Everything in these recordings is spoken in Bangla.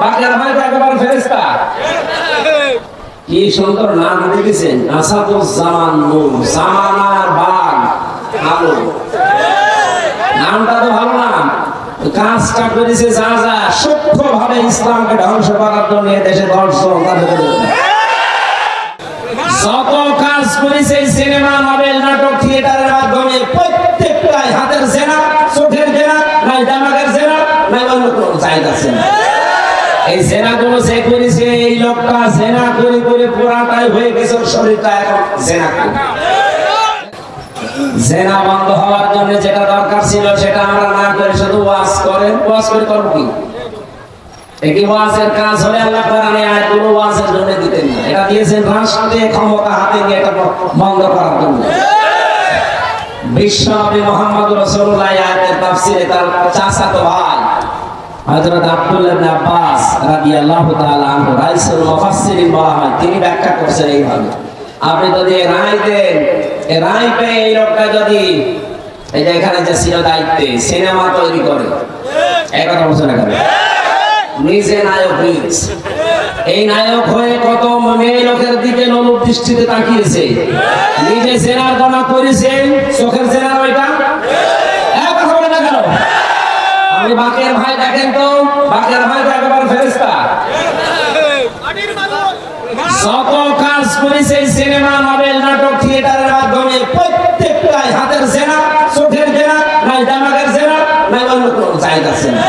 ভাই কি সুন্দর নাম দেখেছেন আসাদুজ্জামান নূর। জামানার বাগ আলো নামটা তো ভালো নাম কাজটা করেছে যা যা সূক্ষ্ম ভাবে ইসলামকে ধ্বংস করার জন্য দেশে দর্শন যত কাজ করেছে সিনেমা, নভেল, নাটক, থিয়েটারের মাধ্যমে প্রত্যেকটাই হাতের জেনা চোখের জেনা নাই দামাগের জেনা নাই অন্য কোনো জায়গা জেনা এই জেনা গুলো যে করেছে, এই লোকটা জেনা করে করে পুরাটাই হয়ে গেছে শরীরটা এখন করে জেনা বন্ধ হওয়ার জন্য যেটা দরকার ছিল সেটা আমরা না করে শুধু ওয়াজ করেন। ওয়াজ করে করব কি? একই ওয়াজের কাজ হলে আল্লাহ কোরআনে আয়াতগুলো ওয়াজের জন্য দিতেন না। এটা দিয়েছেন রাষ্ট্রে ক্ষমতা হাতে নিয়ে এটা বন্ধ করার জন্য। বিশ্বনবী মোহাম্মদ রাসূলুল্লাহ আয়াতের তাফসিরে তার চাচাতো ভাই হযরত আব্দুল্লাহ ইবনে আব্বাস রাদিয়াল্লাহু তাআলা আনহু, রাইসুল মুফাসসিরিন বলা হয়, তিনি ব্যাখ্যা করছেন এইভাবে। আপনি যদি রায় দেন, এ রায় পেয়ে এই লোকটা যদি, এই যে এখানে যে ছিল দায়িত্বে সিনেমা তৈরি করে এই কথা বলছে না কেন নিজে নায়ক নিজ। এই নায়ক হয়ে কত মেয়ে লোকের দিকে নলুপ দৃষ্টিতে তাকিয়েছে। নিজে জেনার গণা করেছে, চোখের জেনার ওইটা এক কথা বলে না কেন আমি বাকের ভাই দেখেন তো, বাকের ভাই তো একেবারে ফেরেশতা। যত কাজ করেছে সিনেমা নভেল নাটক, থিয়েটারের মাধ্যমে প্রত্যেকটাই হাতের জেনা চোখের জেনা নাই দামাগের জেনা নাই অন্য কোনো জায়গা জেনা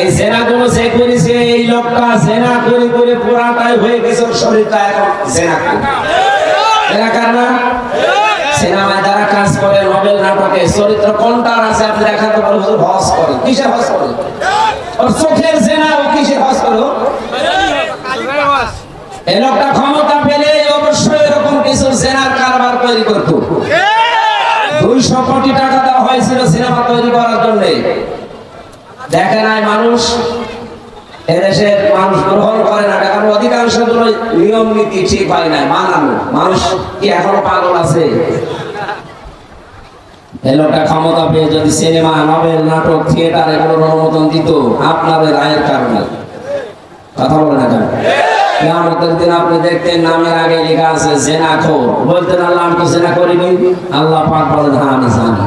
এই জেনা গুলো যে করেছে, এই লোকটা জেনা করে করে পুরাটাই হয়ে গেছে, শরীরটা এখন জেনা করে জেনা কার না? সিনেমায় কাজ করে নভেল নাটকে চরিত্র কোনটার আছে আপনি দেখাতে পারেন হুজুর করে। কিসের হস করে? ওর চোখের জেনা ও কিসের হস করে? এই লোকটা ক্ষমতা পেলে অবশ্যই এরকম কিছু জেনার কারবার তৈরি করত। দুইশো কোটি টাকা দেওয়া হয়েছিল সিনেমা তৈরি করার জন্য। দেখে নাই মানুষ এদেশের মানুষ গ্রহণ করে না। কারণ অধিকাংশ নিয়ম নীতি ঠিক হয় নাই, মানানো। মানুষ কি এখনও পাগল আছে? এই লোকটা ক্ষমতা পেয়ে যদি সিনেমা, নভেল, নাটক, থিয়েটার এগুলোর অনুমোদন দিত, আপনাদের কারণে। কথা বলে না কেন? কিয়ামতের দিন আপনি দেখতেন নামের আগে লেখা আছে, জেনা বলতেন, আল্লাহ, আমি তো জেনা করিনি আল্লাহ পাক হ্যাঁ আমি জানি।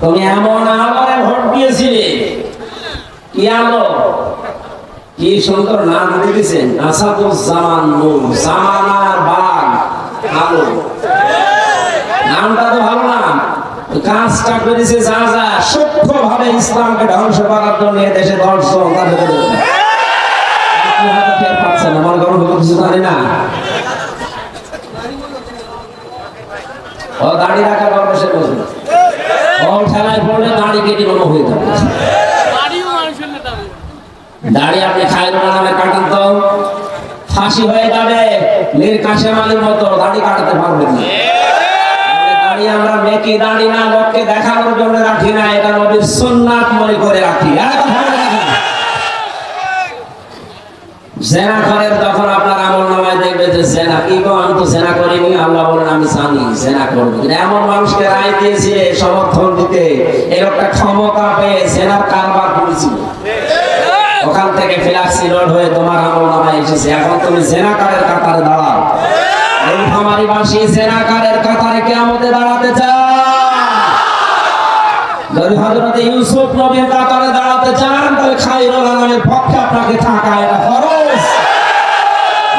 তুমি এমন আলোরে ভোট দিয়েছিলে। কি আলো কি সুন্দর নাম দেখেছেন আসাদুজ্জামান নূর, জামানার বাগ, আলো। নামটা তো ভালো কাজটা করেছে যা যা সূক্ষ্ম ভাবে ইসলামকে ধ্বংস করার জন্য দেশে দর্শন পাচ্ছেন না, মনে কিছু জানি না। ও দাড়ি রাখা গর্ব সে বসে ও ঠেলায় পড়লে দাড়ি কেটে কোনো হয়ে যাবে। দাড়ি আপনি খাইরুল নামে কাটান তো। ফাঁসি হয়ে যাবে মীর কাশেম আলীর মতো দাড়ি কাটাতে পারবেন না। দাড়ি আমরা মেকি দাড়ি না লোককে দেখানোর জন্য রাখি না এটা নবীর সুন্নাত মনে করে রাখি। জেনা করেন তখন আপনার আমল নামায় দেখবে যে জেনা কি গো আমি তো জেনা করিনি আল্লাহ বলেন আমি জানি জেনা করব। কিন্তু এমন মানুষকে রায় দিয়েছে সমর্থন দিতে এই লোকটা ক্ষমতা পেয়ে জেনার কারবার করেছিল। ওখান থেকে ফিলাক্সি লোড হয়ে তোমার আমল নামায় এসেছে। এখন তুমি জেনাকারের কাতারে দাঁড়াও। খামারি বাসী জেনাকারের কাতারে কেমতে দাঁড়াতে চাও যদি ইউসুফ নবীর কাতারে দাঁড়াতে চান, তাহলে খাইরুল আলমের পক্ষে আপনাকে থাকা এটা ফরজ।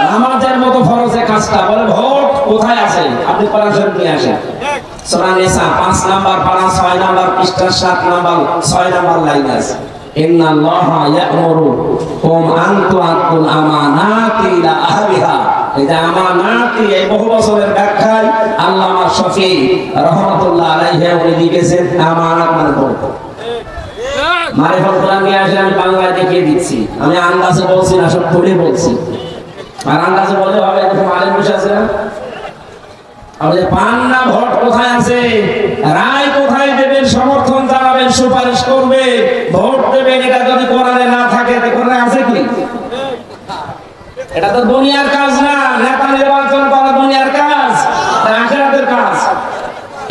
নামাজের মতো ফরজে কাজটা। বলে, ভোট কোথায় আছে? আপনি কোরআন শরীফ নিয়ে আসেন। সূরা নিসা 5 নাম্বার পারা 6 নাম্বার পৃষ্ঠা 7 নাম্বার 6 নাম্বার লাইন আছে। ইন্না আল্লাহা ইয়া'মুরু কুম আন তুআতুল আমানাতি ইলা আহলিহা। ভোট কোথায় আছে? রায় কোথায় দেবেন, সমর্থন জানাবেন, সুপারিশ করবে, ভোট দেবেন, এটা যদি কোরআনে না থাকে আছে কি? এটা তো দুনিয়ার কাজ না নেতা নির্বাচন করা দুনিয়ার কাজ এটা আখেরাতের কাজ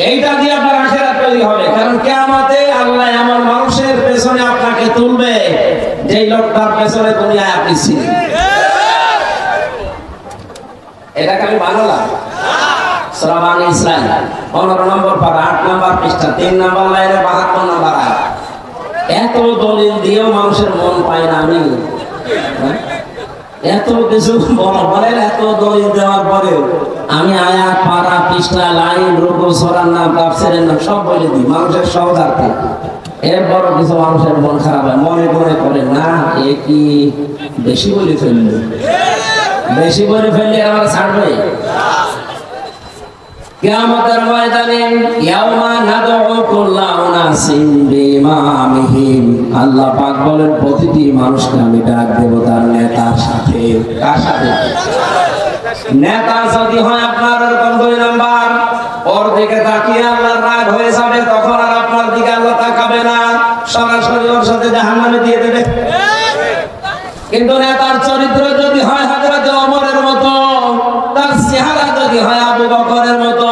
এইটা দিয়ে আপনার আখেরাত তৈরি হবে কারণ কেয়ামতে আল্লাহ এমন মানুষের পেছনে আপনাকে তুলবে, যেই লোকটার পেছনে দুনিয়ায় আপনি ছিলেন এটাকে আমি বানালাম পনেরো নম্বর পারা আট নম্বর পৃষ্ঠা, তিন নম্বর লাইনে বাহাত্তর নম্বর। এত দলিল দিয়েও মানুষের মন পায় না আমি হ্যাঁ? এত কিছু বলা বলেন এত দলিল দেওয়ার পরেও আমি আয়া পাড়া পিস্তা লাইন, রুকু সরার নাম কাপসের নাম সব বলে দিই, মানুষের সহদার্থে এর বড় কিছু মানুষের মন খারাপ হয়, মনে মনে করে, না, এ কি বেশি বলে ফেলল? বেশি বলে ফেললে আমার ছাড়বে? কিয়ামতের ময়দানে ইয়াউমা নাদউ কুল্লা উনাসিন বিইমামিহিম। আল্লাহ পাক বলেন, প্রতিটি মানুষকে আমি ডাক দেব তার নেতার সাথে। কার সাথে? নেতা যদি হয় আপনার এরকম দুই নাম্বার। ওর দিকে তাকিয়ে আল্লাহর রাগ হয়ে যাবে, তখন আর আপনার দিকে আল্লাহ তাকাবে না। সরাসরি ওর সাথে জাহান্নামে দিয়ে দেবে। কিন্তু নেতার চরিত্র যদি হয় হযরত ওমরের মতো তার চেহারা যদি হয় আবু বকরের মতো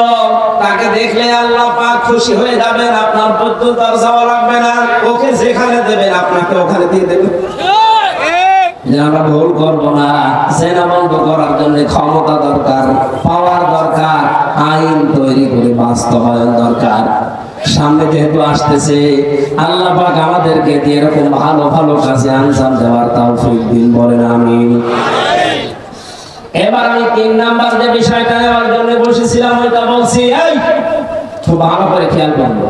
তাকে দেখলে আল্লাহ পাক খুশি হয়ে যাবেন, আপনার পর্যন্ত আর যাওয়া লাগবে না। ওকে যেখানে দেবেন, আপনাকে ওখানে দিয়ে দেবেন। তৈরি সামনে যেহেতু আসতেছে, আল্লাহ পাক আমাদেরকে এরকম ভালো ভালো কাজে দেওয়ার দিন, বলেন এবার আমি তিন নাম্বার যে বিষয়টা নেওয়ার জন্য বসেছিলাম, ওইটা বলছি খুব ভালো করে খেয়াল করব।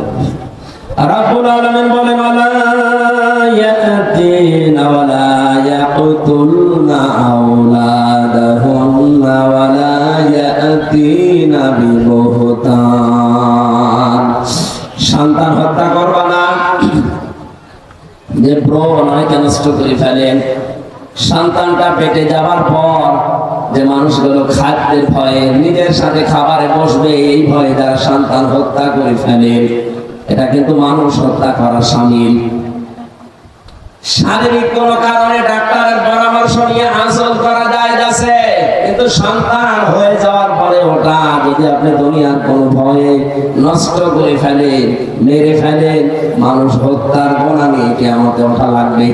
রাব্বুল আলামিন বলেন ওয়ালা ইয়াতিনা ওয়ালা ইয়াকতুলনা আওলাদাহুন্না ওয়ালা ইয়াতিনা বিবহতান। সন্তান হত্যা করবা না। যে ব্রণ অনেকে নষ্ট করে ফেলেন। সন্তানটা পেটে যাওয়ার পর যে মানুষগুলো খাদ্যের ভয়ে নিজের সাথে খাবারে বসবে, এই ভয়ে যারা সন্তান হত্যা করে ফেলেন এটা কিন্তু মানুষ হত্যা করার সামিল শারীরিক কোন কারণে ডাক্তারের পরামর্শ নিয়ে হাসল করা যায় যাচ্ছে কিন্তু সন্তান হয়ে যাওয়ার পরে ওটা যদি আপনি দুনিয়ার কোন ভয়ে নষ্ট করে ফেলেন মেরে ফেলেন মানুষ হত্যার গোনা নিয়ে কেমতে ওঠা লাগবে।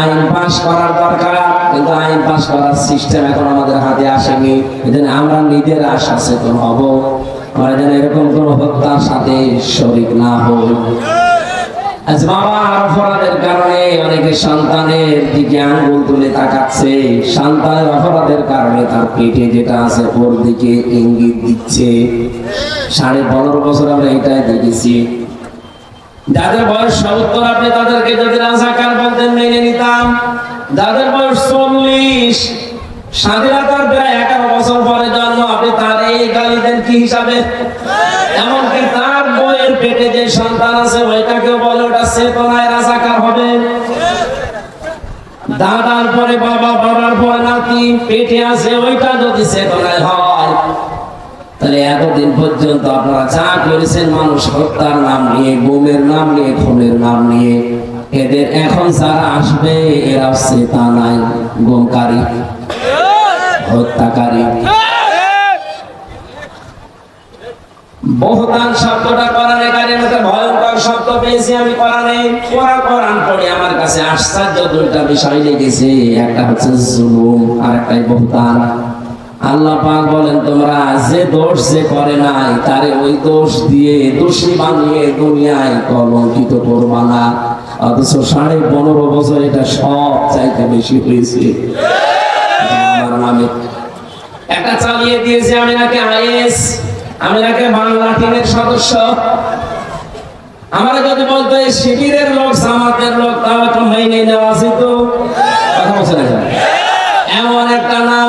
আইন পাশ করার দরকার, কিন্তু আইন পাশ করার সিস্টেম এখন আমাদের হাতে আসেনি। এজন্য আমরা নিজেরা সচেতন হব। আমরা যেন এরকম কোন হত্যার সাথে শরিক না হই। আজ বাবার অপরাধের কারণে অনেকে সন্তানের দিকে আঙ্গুল তুলে তাকাচ্ছে। সন্তানের অপরাধের কারণে তার পেটে যেটা আছে, ওর দিকে ইঙ্গিত দিচ্ছে। সাড়ে পনেরো বছর আমরা এটাই দেখেছি। যাদের বয়স সত্তর আপনি তাদেরকে যদি রাজাকার বলতেন, মেনে নিতাম। যাদের বয়স চল্লিশ। স্বাধীনতার প্রায় এগারো বছর পরে জন্ম, আপনি তার এই গালি দেন কি হিসাবে? এমনকি তার বইয়ের পেটে যে সন্তান আছে, ওইটাকেও বলে ওটা চেতনায় রাজাকার হবে। দাদার পরে বাবা, বাবার পরে নাতি, পেটে আছে, ওইটা যদি চেতনায় হয় তাহলে এতদিন পর্যন্ত আপনারা যা করেছেন মানুষ হত্যার নাম নিয়ে গুমের নাম নিয়ে, খুনের নাম নিয়ে, এদের এখন যারা আসবে, এরা চেতা নাই, গুমকারী, হত্যাকারী। বহুতান শব্দটা কোরআনে কারিমে একটা ভয়ঙ্কর শব্দ পেয়েছি আমি কোরআনে। কোরআন পড়ে আমার কাছে আশ্চর্য দুইটা বিষয় লেগেছে, একটা হচ্ছে জুলুম আর একটাই আল্লাহ পাক বলেন, তোমরা যে দোষ যে করে নাই, তারে ওই দোষ দিয়ে দোষী বানিয়ে দুনিয়ায় কলঙ্কিত করবা না। অথচ সাড়ে পনেরো বছর এটা সব চাইতে বেশি হয়েছে। আমার একটা চালিয়ে দিয়েছে আমি নাকি আইএস আমি নাকি বাংলা টিমের সদস্য। আমরা যদি বলতো শিবিরের লোক, জামাতের লোক, তাও একটু মাইনে নেওয়া আছে তো কথা বলছে না কেন? এমন একটা নাম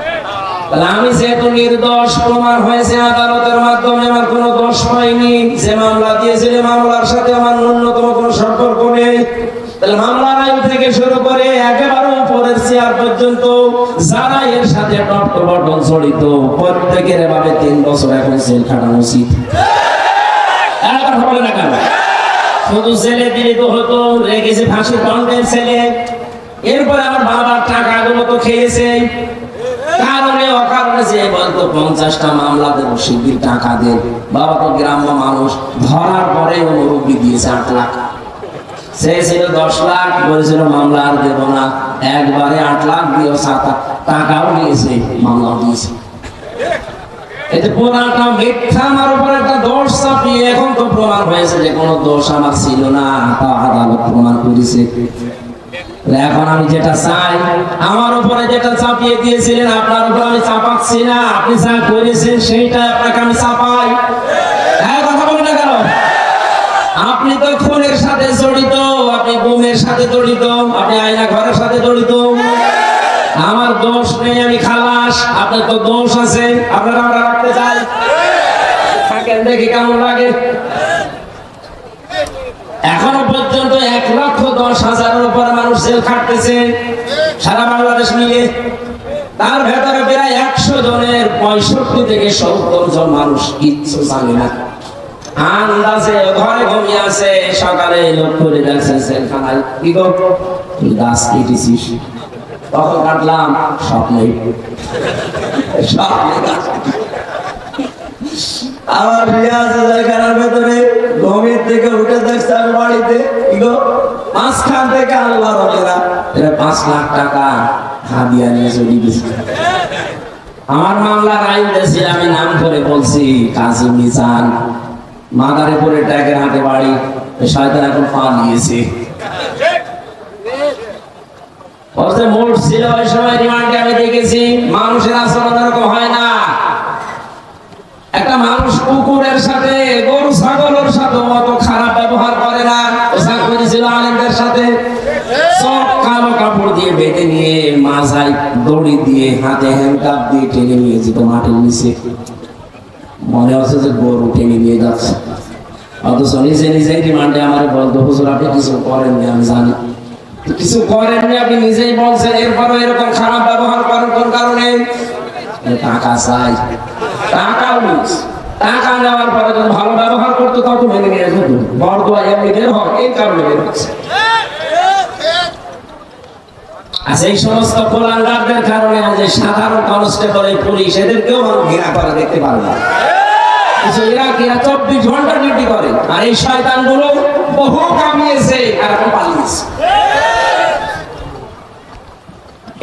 তাহলে আমি যেহেতু নির্দোষ প্রমাণ হয়েছে আদালতের মাধ্যমে, আমার কোনো দোষ পাইনি যে মামলা দিয়েছিল মামলার সাথে আমার ন্যূনতম কোনো সম্পর্ক নেই। তাহলে মামলার আইন থেকে শুরু করে একেবারে উপরের চেয়ার পর্যন্ত যারা এর সাথে সাথে বটন জড়িত, প্রত্যেকের এভাবে তিন বছর এখন জেল খাটানো উচিত কথা বলে না কেন? শুধু ছেলে দিলে তো হতো রেগেছে ফাঁসির দণ্ডের ছেলে। এরপরে আমার বাবার টাকাগুলো তো খেয়েছে। ছিল না। এখন তো প্রমাণ হয়েছে যে কোনো দোষ আমার ছিল না, তা আদালত প্রমাণ করেছে। এখন আমি যেটা চাই, আমার উপরে যেটা চাপিয়ে দিয়েছিলেন, আপনার উপর আমি চাপাচ্ছি না। আপনি যা করেছেন সেইটা আপনাকে আমি চাপাই। হ্যাঁ আপনি তো খুনের সাথে জড়িত, আপনি গুমের সাথে জড়িত, আপনি আয়না ঘরের সাথে জড়িত। আমার দোষ নেই, আমি খালাস। আপনার তো দোষ আছে, আপনারা আমরা রাখতে চাই। থাকেন দেখি কেমন লাগে। এখনও লক্ষ দশ হাজারের উপর মানুষ জেল খাটতেছে। সারা বাংলাদেশ মিলে তার ভেতরে প্রায় একশো জনের পঁয়ষট্টি থেকে সত্তর জন মানুষ কিচ্ছু জানে না। আন্দাজে ঘরে ঘুমিয়ে আছে, সকালে লোক করে দেখছে জেলখানায়। কি গো? তুই গাছ কেটেছিস তখন কাটলাম? স্বপ্নে স্বপ্নে আমার ভেতরে। ঘুমের থেকে উঠে দেখছে আমি বাড়িতে। কি গো? মাঝখান থেকে আল্লাহ রবেরা পাঁচ লাখ টাকা হাদিয়া নিয়ে গেছে। আমার মামলার আইন দেশে আমি নাম করে বলছি কাজিম নিজান মাদারে পরে ট্যাগের হাতে বাড়ি শয়তান এখন পা নিয়েছে। ছিল, ওই সময় রিমান্ডে আমি দেখেছি, মানুষের আচরণ এরকম হয় না। একটা মানুষ কুকুরের সাথে, গরু, ছাগলের সাথে অত খারাপ ব্যবহার করে না। করেছিল আলেমদের সাথে সব কালো কাপড় দিয়ে বেঁধে নিয়ে মাথায় দড়ি দিয়ে হাতে হ্যান্ডকাপ দিয়ে টেনে নিয়ে যেত মাটির নিচে। মনে হচ্ছে যে গরু টেনে নিয়ে যাচ্ছে। অথচ নিজে নিজেই রিমান্ডে আমার বলতো, হুজুর, আপনি কিছু করেননি আমি জানি। কিছু করেননি আপনি নিজেই বলছেন, এরপরও এরকম খারাপ ব্যবহার করেন, কোন কারণে? টাকা চাই। টাকা টাকা নেওয়ার পরে যদি ভালো ব্যবহার করতো মেনে নিয়ে যেত বড় দোয়া এমনি বের হয়, এই কারণে বের হচ্ছে। সমস্ত কারণে আজ সাধারণ কনস্টেবল, এই পুলিশ, এদেরকেও মানুষ ঘৃণা করে দেখতে কিছু চব্বিশ ঘণ্টা ডিউটি করে? আর এই বহু কামিয়েছে আর এখন পালিয়েছে।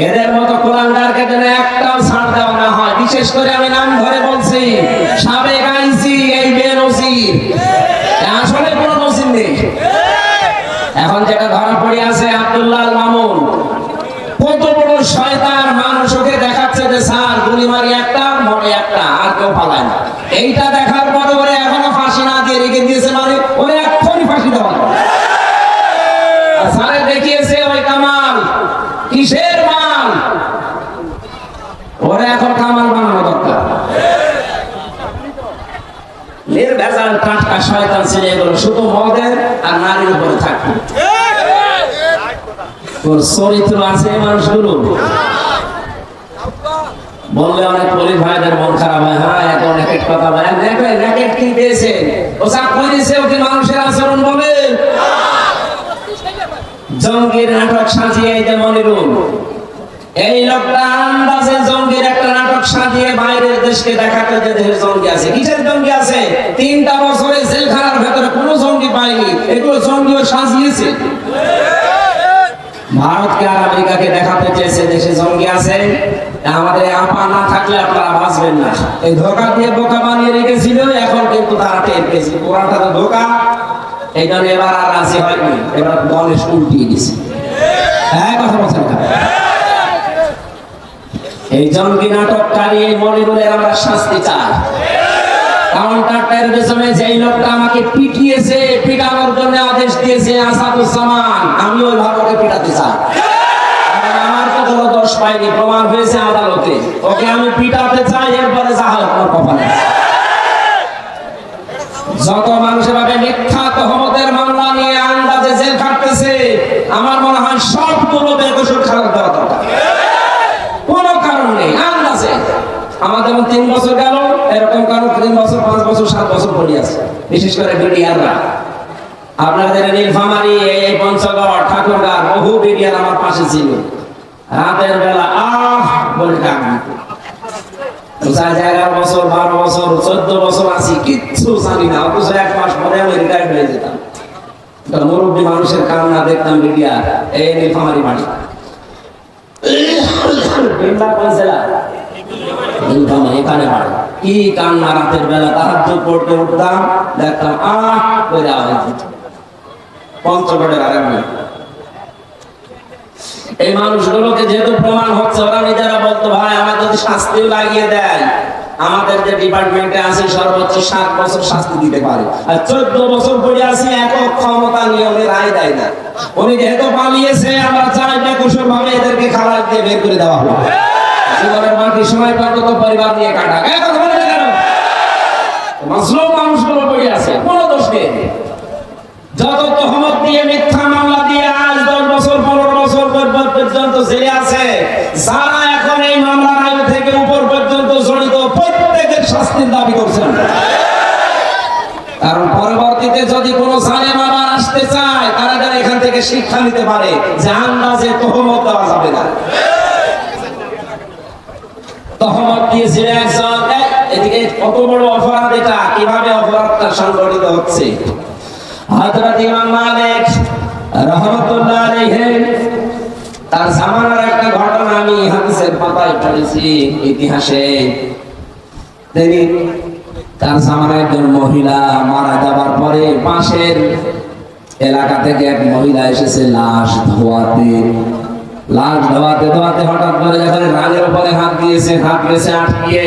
এদের মতো কোরআনদারকে যেন একটাও ছাড় দেওয়া না হয়। বিশেষ করে আমি নাম ধরে বলছি, সাবেক আইসি এই বেনসির আসলে কোনো নসিব নেই এখন যেটা ধরা পড়ে আছে আব্দুল্লাহ আল মামুন কত বড় শয়তান মানুষ ওকে দেখাচ্ছে যে, স্যার গুলি মারি একটা, মরে একটা, আর কেউ পালায় না। এইটা দেখার পরে ওরে এখনও ফাঁসি না দিয়ে রেখে দিয়েছে মানে ওরে এক্ষুনি ফাঁসি দেওয়া। স্যারে দেখিয়েছে ওই কামাল, কিসের মাল? ওরে এখন কামাল বানানো দরকার। নির্ভেজাল টাটকা শয়তান ছেলে এগুলো, শুধু মদের আর নারীর উপরে থাকবে চরিত্র আছে মানুষগুলো। বললে অনেক পুলিশ ভাইদের মন খারাপ হয়। হ্যাঁ এখন র্যাকেট কথা বলে। র্যাকেট কি দিয়েছে? ও চাকরি দিয়েছে ওকে মানুষের আচরণ বলে? জঙ্গির নাটক সাজিয়ে এই যে মনিরুল। এই লোকটা আন্দাজে জঙ্গির একটা নাটক সাজিয়ে বাইরের দেশকে দেখাতে যে দেশের জঙ্গি আছে। কিসের জঙ্গি আছে? তিনটা বছরে জেলখানার ভেতরে কোনো জঙ্গি পায়নি। এগুলো জঙ্গিও সাজিয়েছে। ভারতকে আর আমেরিকাকে দেখাতে চেয়েছে, দেশে জঙ্গি আছে। আমাদের আপা না থাকলে আপনারা বাঁচবেন না। এই ধোকা দিয়ে বোকা বানিয়ে রেখেছিল, এখন কিন্তু তারা টের পেয়েছে। পুরাটা তো ধোকা। এই এবার আর রাজি হয়নি। এবার দলের উল্টিয়ে গেছে হ্যাঁ কথা বলছেন এই জঙ্গি নাটককারী এই মনিরুলের আমরা শাস্তি চাই। যেই লোকটা আমাকে পিটিয়েছে, পিটানোর জন্য আদেশ দিয়েছে আমি ওই পিটাতে চাই। আমার তো কোনো দোষ পাইনি, প্রমাণ হয়েছে আদালতে। ওকে আমি পিটাতে চাই, এরপরে কপালে। যত মিথ্যা তহমতের মামলা নিয়ে আন্দাজে জেল খাটতেছে, আমার মনে হয় সবগুলো বেকসুর খারাপ দেওয়া দরকার। কোনো কারণ নেই, আন্দাজে। আমাদের তিন বছর গেল এরকম কারও তিন বছর পাঁচ বছর সাত বছর পড়ে আছে বিশেষ করে বিডিআররা। আপনাদের নীলফামারি এই পঞ্চগড় ঠাকুরগাঁ বহু বিডিআর আমার পাশে ছিল। রাতের বেলা আহ বলে ডাক এগারো বছর বারো বছর চোদ্দ বছর আছি কিচ্ছু জানি না অথচ এক মাস পরে আমি রিটায়ার্ড হয়ে যেতাম। মুরব্বী মানুষের কান্না দেখতাম এই নীলফামারি জেলা? নীলফামারী, এখানে কি কান্না রাতের বেলা তাহাজ্জুদ পড়তে উঠতাম দেখতাম আহ করে আওয়াজ দিত। পঞ্চগড়ের আরেক মেয়ে। এই মানুষগুলোকে যেহেতু প্রমাণ হচ্ছে ওরা নিজেরা বলতো ভাই আমার যদি শাস্তিও লাগিয়ে দেয় আমাদের যে ডিপার্টমেন্টে আছে সর্বোচ্চ সাত বছর শাস্তি দিতে পারে আর চোদ্দ বছর পরে আসি একক ক্ষমতা নিয়ে উনি রায় দেয় না উনি যেহেতু পালিয়েছে আমরা চাই বেকসুর ভাবে এদেরকে খালাস দিয়ে বের করে দেওয়া হবে জীবনের বাকি সময় পর্যন্ত পরিবার নিয়ে কাটা মাসলুম মানুষগুলো আছে দোষ নেই। যত তহমত দিয়ে মিথ্যা মামলা দিয়ে আজ দশ বছর পনেরো বছর পর- পর্যন্ত জেলে আছে। যারা এখন এই আগে থেকে উপর পর্যন্ত জড়িত প্রত্যেকের দাবি করছেন। কারণ পরবর্তীতে যদি কোনো আসতে চায় তারা যেন এখান থেকে শিক্ষা নিতে পারে যে আন্দাজে তহমত দেওয়া যাবে না। তহমত দিয়েছিল একজন এই, এদিকে কত বড় অপরাধ এটা? কীভাবে অপরাধটা সংগঠিত হচ্ছে? হযরত ইমাম মালিক রাহমাতুল্লাহ আলাইহি তার জামানার একটা ঘটনা আমি হাদিসের পাতায় পড়েছি ইতিহাসে। তিনি তার জামানায় একজন মহিলা মারা যাবার পরে পাশের এলাকা থেকে এক মহিলা এসেছে লাশ ধোয়াতে। লাশ ধোয়াতে ধোয়াতে হঠাৎ করে যখন রাগের উপরে হাত দিয়েছে, হাত গেছে আটকিয়ে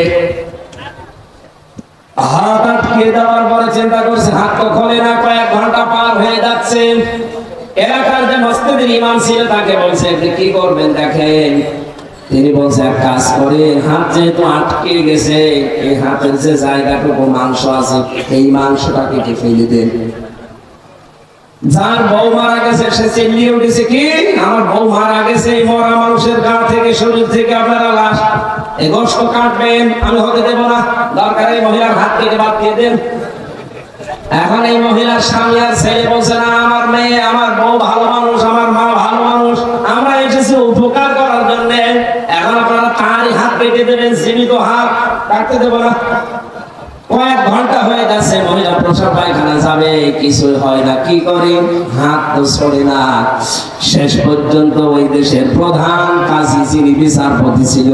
হাত আটকে দেওয়ার পরে চিন্তা করছে, হাত তো খোলে না, কয়েক ঘণ্টা পার হয়ে যাচ্ছে। এলাকার যে মসজিদের ইমাম ছিল তাকে বলছে কি করবেন দেখেন? তিনি বলছে, এক কাজ করেন, হাত যেহেতু আটকে গেছে, এই হাতের যে জায়গাটুকু মাংস আছে, এই মাংসটাকে ফেলে দেন যার বউ মারা গেছে, সে চিল্লিয়ে উঠেছে, কি? আমার বউ মারা গেছে মরা মানুষের গা থেকে, শরীর থেকে আপনারা লাশ, এই গোষ্ঠ কাটবেন, আমি হতে দেব না। দরকার মহিলার হাত কেটে বাদ দিয়ে দেন। এখন এই মহিলার স্বামী আর ছেলে বলছে, না, আমার মেয়ে, আমার বউ ভালো মানুষ, আমার মা ভালো মানুষ। আমরা এসেছি উপকার করার জন্য। এখন আপনারা তারই হাত কেটে দেবেন, জীবিত হাত কাটতে দেবো না। কয়েক ঘণ্টা হয়ে গেছে মহিলা প্রসাব পায়খানা যাবে কিছু হয় না, কি করে? হাত তো ছড়ে না। শেষ পর্যন্ত ওই দেশের প্রধান কাজী যিনি বিচারপতি ছিল,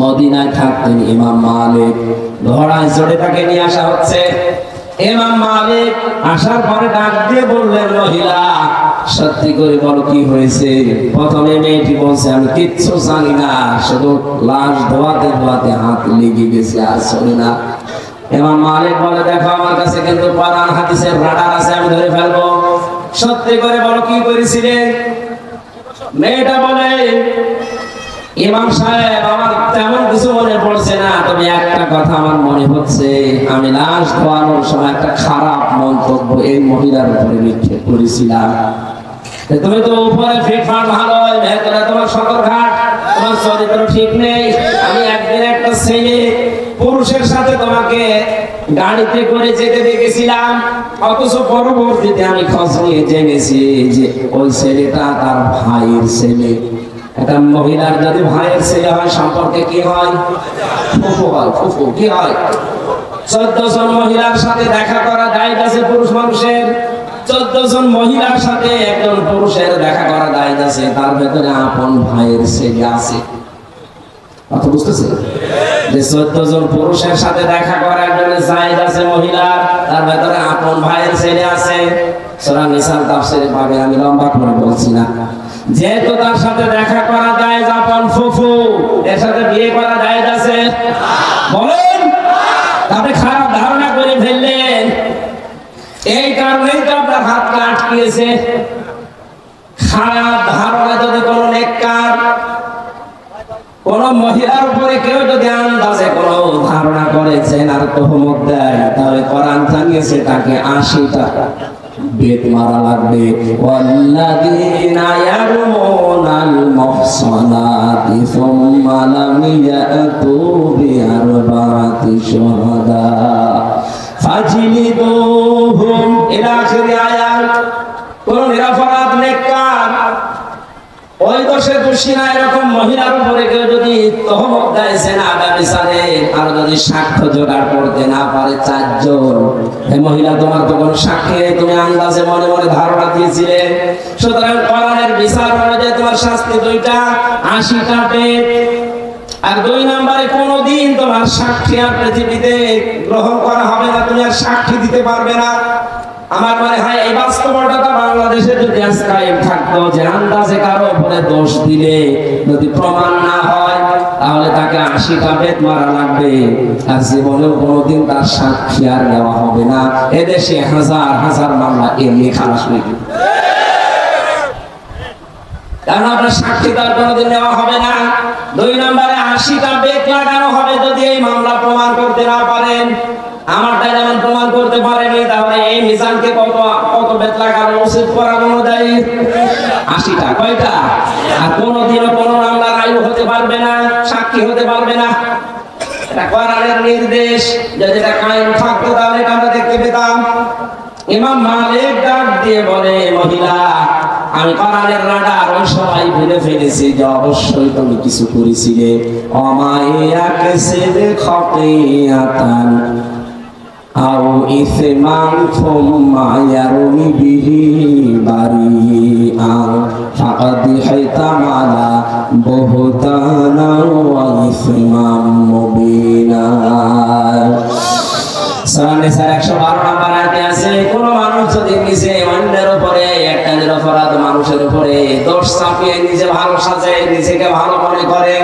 মদিনায় থাকতেন ইমাম মালিক। ঘোড়ায় চড়ে তাকে নিয়ে আসা হচ্ছে। ইমাম মালিক আসার পরে ডাক দিয়ে বললেন, মহিলা সত্যি করে বলো কি হয়েছে? প্রথমে মেয়েটি বলছে, আমি কিচ্ছু জানি না, শুধু লাশ ধোয়াতে ধোয়াতে হাত লেগে গেছে আর চলে না। ইমাম মালিক বলে, দেখো, আমার কাছে কিন্তু কোরআন হাদিসের রাডার আছে, আমি ধরে ফেলব। সত্যি করে বলো কি করেছিলে? মেয়েটা বলে, ইমাম সাহেব, আমার তেমন কিছু মনে পড়ছে না, তবে একটা কথা আমার মনে হচ্ছে। আমি লাশ ধোয়ানোর সময় একটা খারাপ মন্তব্য এই মহিলার উপরে নিক্ষেপ করেছিলাম। তুমি তো উপরে ফিটফাট ভালো ভেতরে তোমার সকল ঘাট তোমার চরিত্র ঠিক নেই। আমি একদিন একটা ছেলে, পুরুষের সাথে তোমাকে গাড়িতে করে যেতে দেখেছিলাম। অথচ পরবর্তীতে আমি খোঁজ নিয়ে জেনেছি যে ওই ছেলেটা তার ভাইয়ের ছেলে। একটা মহিলার যদি ভাইয়ের ছেলে হয়, সম্পর্কে কি হয়? ফুফু হয়, ফুফু, কি হয়? চোদ্দ জন মহিলার সাথে দেখা করা দায় আছে পুরুষ মানুষের। চোদ্দ জন মহিলার সাথে একজন পুরুষের দেখা করা আছে, তার ভেতরে আপন ভাইয়ের আছে। আমি লম্বা করে বলছি না। যেহেতু তার সাথে দেখা করা যায় আপন ফুফু, এর সাথে বিয়ে করা যায় আছে। বলেন আপনি খারাপ ধারণা করে ফেললেন। এই কারণেই তো আটকিয়েছে। খারাপ ধারণা যদি কোনো নেককার, কোন মহিলার উপরে কেউ যদি আন্দাজে কোন ধারণা করেছেন আর তহমত দেয়, তাহলে কোরআন জানিয়েছে তাকে আশিটা বেত মারা লাগবে। ওয়াল্লাযীনা ইয়ারমুনাল মুহসানাতি সুম্মা লাম ইয়াতু বিআরবাতি শুহাদা। ফাজিলিদুহুম ইলা আখিরি আয়াত কোন নিরাপরাধ নেককার। ওই দোষে দোষী না, এরকম মহিলার উপরে কেউ যদি তহমত দেয়, সেনা আগামী সালে আর যদি সাক্ষ্য জোগাড় করতে না পারে চারজন। এই মহিলা তোমার তখন সাক্ষী তুমি আন্দাজে মনে মনে ধারণা দিয়েছিলে। সুতরাং কোরআনের বিচার অনুযায়ী তোমার শাস্তি দুইটা, আশিটা পেট আর দুই নম্বরে কোনোদিন তোমার সাক্ষী আর পৃথিবীতে গ্রহণ করা হবে না, তুমি আর সাক্ষী দিতে পারবে না। আমার মনে হয় এই বাস্তবতাটা বাংলাদেশে যদি আজ কায়েম থাকতো, যে আন্দাজে কারও উপরে দোষ দিলে যদি প্রমাণ না হয়, তাহলে তাকে আশিটা বেত মারা লাগবে। আর জীবনেও কোনোদিন তার সাক্ষী আর নেওয়া হবে না। এদেশে হাজার হাজার মামলা এমনি খালাস হয়ে। কারণ আপনার সাক্ষী তার কোনোদিন নেওয়া হবে না। দুই নম্বরে আশিটা বেত লাগানো হবে যদি এই মামলা প্রমাণ করতে না পারেন। আমারটা যেমন প্রমাণ করতে পারেনি, তাহলে এই মিজানকে কত কত বেত লাগানো উচিত করার অনুযায়ী? আশিটা, কয়টা? আর কোনোদিনও কোনো মামলার আয়ু হতে পারবে না, সাক্ষী হতে পারবে না। এটা কোরআনের নির্দেশ। যদি এটা কায়েম থাকতো, তাহলে এটা আমরা দেখতে পেতাম। ইমাম মালিক ডাক দিয়ে বলে, মহিলা আমি কোরআনের রাডার, ওই সময় ভুলে ফেলেছি যে অবশ্যই তুমি কিছু করেছিলে। অমাইয়াকে সেদে খতিয়াতান আও ইসমান থুম্মা ইয়ারমি বিহি বারিআন ফাকাদ হাইতামালা বুহতানা ওয়া ইসমাম মুবিনা। সালানিসার একশো বারো নম্বর আয়াতে আছে, কোন মানুষ যদি নিজে অন্যের উপরে একটা নিরপরাধ মানুষের উপরে দোষ চাপিয়ে নিজে ভালো সাজে, নিজেকে ভালো মনে করে,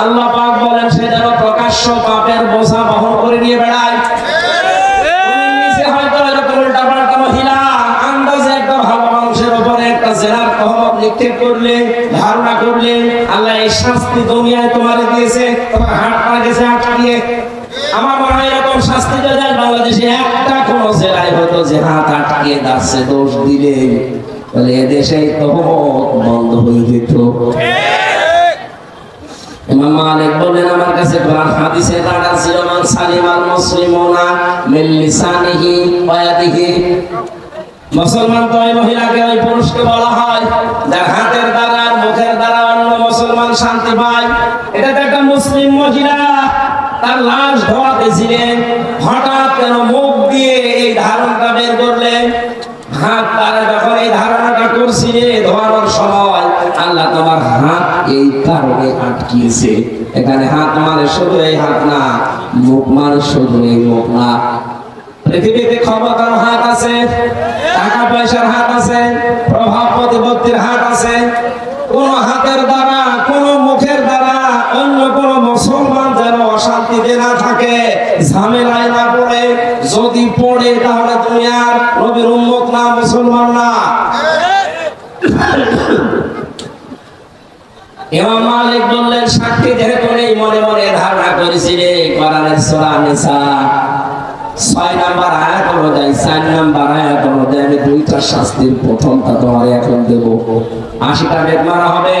আল্লাহ পাক বলেন, সে যেন প্রকাশ্য পাপের বোঝা বহন করে নিয়ে বেড়ায়। করলে ধারণা করলে আল্লাহ এই শাস্তি দুনিয়ায় তোমারে দিয়েছে, তোমার হাত পা গেছে আটকিয়ে আমার মনে হয় এরকম শাস্তি আজ বাংলাদেশে একটা কোন জেলায় হতো যে হাত আটকিয়ে দাচ্ছে দোষ দিলে। তাহলে এদেশে তহমত বন্ধ হয়ে যেত। আমার কাছে মুসলমান তো ওই মহিলাকে ওই পুরুষকে বলা হয়। হাতের দ্বারা মুখের দ্বারা অন্য মুসলমান শান্তি পায়। এটা তো একটা মুসলিম মহিলা তার লাশ ধোয়াতেছিলেন হঠাৎ কেন মুখ দিয়ে এই ধারণটা বের করলেন। হাত তারা যখন এই ধারণাটা করছিলে ধোয়ানোর সময় আল্লাহ তোমার হাত এই কারণে আটকিয়েছে। এখানে হাত মানে শুধু এই হাত না, মুখ মানে শুধু এই মুখ না। পৃথিবীতে ক্ষমতার হাত আছে। পয়সার হাত আছে প্রভাব প্রতিপত্তির হাত আছে। কোন হাতের দ্বারা, কোন মুখের দ্বারা অন্য কোন মুসলমান যেন অশান্তিতে না থাকে, ঝামেলায় না পড়ে। যদি পড়ে, তাহলে তুমি আর নবীর উম্মত না, মুসলমান না। ইমাম মালিক বললেন, সাক্ষী যেহেতু নেই, মনে মনে ধারণা করেছিলে কোরআনের সূরা নিসা। ছয় নাম্বার আয়াত অনুযায়ী চার নাম্বার আয়াত অনুযায়ী আমি দুইটা শাস্তির প্রথমটা এখন দেব। আশিটা বেদ মারা হবে।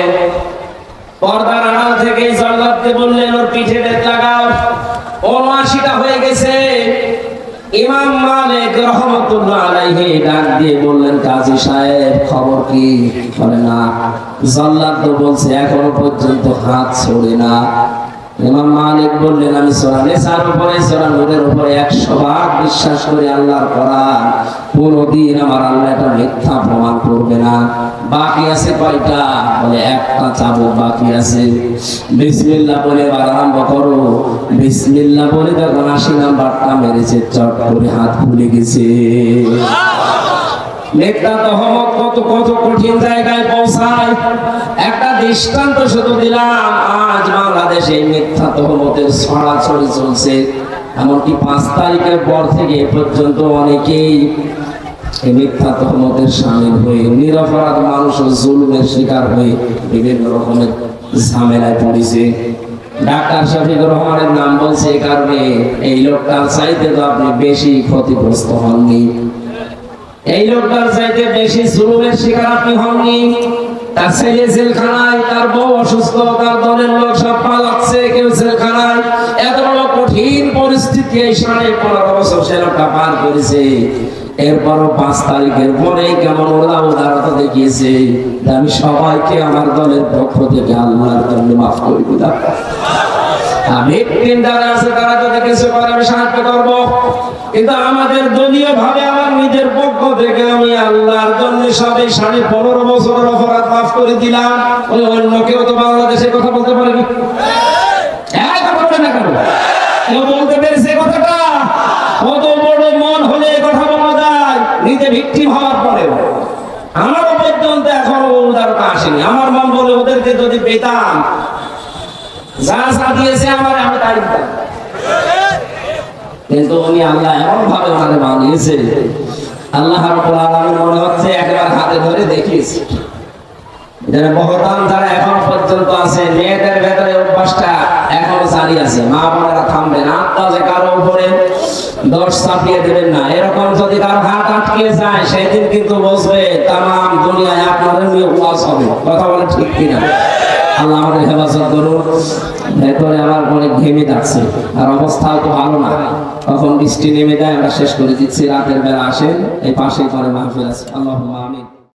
পর্দার আড়াল থেকে জল্লাদকে বললেন ওর পিঠে বেদ লাগাও। হয়ে গেছে। ইমাম মালিক রহমতুল্লাহ আলাইহি ডাক দিয়ে বললেন, কাজী সাহেব, খবর কি? বলে, না। জল্লাদ বলছে, এখনও পর্যন্ত হাত ছড়ে না। ইমাম মালিক বললেন, আমি নেশার উপরে নূরের উপরে একশো ভাগ বিশ্বাস করে আল্লাহর আমার আল্লাহ এটা মিথ্যা প্রমাণ করবে না। বাকি আছে কয়টা? বলে, একটা চাবুক বাকি আছে। বিসমিল্লাহ বলে আরম্ভ করো। বিসমিল্লাহ বলে যখন আশি নাম্বারটা মেরেছে, চট করে হাত খুলে গেছে। পাঁচ তারিখের পর থেকে পর্যন্ত অনেকেই মিথ্যা তহমতের সামিল হয়ে, নিরপরাধ মানুষ জুলুমের শিকার হয়ে বিভিন্ন রকমের ঝামেলায় পড়েছে। ডাক্তার শফিকুর রহমানের নাম বলছে এই কারণে এই লোকটার চাইতে তো আপনি বেশি ক্ষতিগ্রস্ত হননি। এই লোকটার চাইতে বেশি জুলুমের শিকার আপনি হননি? তার ছেলে জেলখানায়, তার বউ অসুস্থ, তার দলের লোক সব পালাচ্ছে, কেউ জেলখানায়। এত বড় কঠিন পরিস্থিতি এই সাড়ে পনেরো বছর সে লোকটা পার করেছে। এরপরও পাঁচ তারিখের পরে কেমন ওরা উদারতা দেখিয়েছে আমি সবাইকে আমার দলের পক্ষ থেকে আল্লাহর জন্য মাফ করে ভিকটিম যারা আছে, তারা যদি কিছু করে আমি সাহায্য করব। কিন্তু আমাদের দলীয় ভাবে আমার নিজের পক্ষ থেকে আমি আল্লাহর জন্য সবে সাড়ে পনেরো বছরের অপরাধ মাফ করে দিলাম। ওই অন্য কেউ তো বাংলাদেশে কথা বলতে বলে না বলতে পেরেছে কথাটা? কত বড় মন হলে কথা বলা যায়। নিজে ভিকটিম হওয়ার পরেও। আমারও পর্যন্ত এখনও উদারতা আসেনি। আমার মন বলে ওদেরকে যদি পেতাম যা যা কিন্তু উনি আল্লাহ এমন ভাবে ওনারে বানিয়েছে, আল্লাহ মনে হচ্ছে একবার হাতে ধরে দেখিয়েছে। যারা এখন পর্যন্ত আছে, মেয়েদের ভেতরে অভ্যাসটা এখনও জারি আছে। মা বোনেরা থামবে না আত্মাজে কারও উপরে দশ চাপিয়ে দেবেন না। এরকম যদি কারও হাত আটকে যায়, সেদিন কিন্তু বুঝবে তাম দুনিয়ায় আপনাদের কথা বলে ঠিক কিনা? আল্লাহ আমাদের হেফাজত করুন ভেতরে আমার অনেক ঘেমে যাচ্ছে। আর অবস্থাও তো ভালো না। তখন বৃষ্টি নেমে যায়, আমরা শেষ করে দিচ্ছি। রাতের বেলা আসেন, এই পাশে পরে মাহফিল আছে। আল্লাহ আমিন।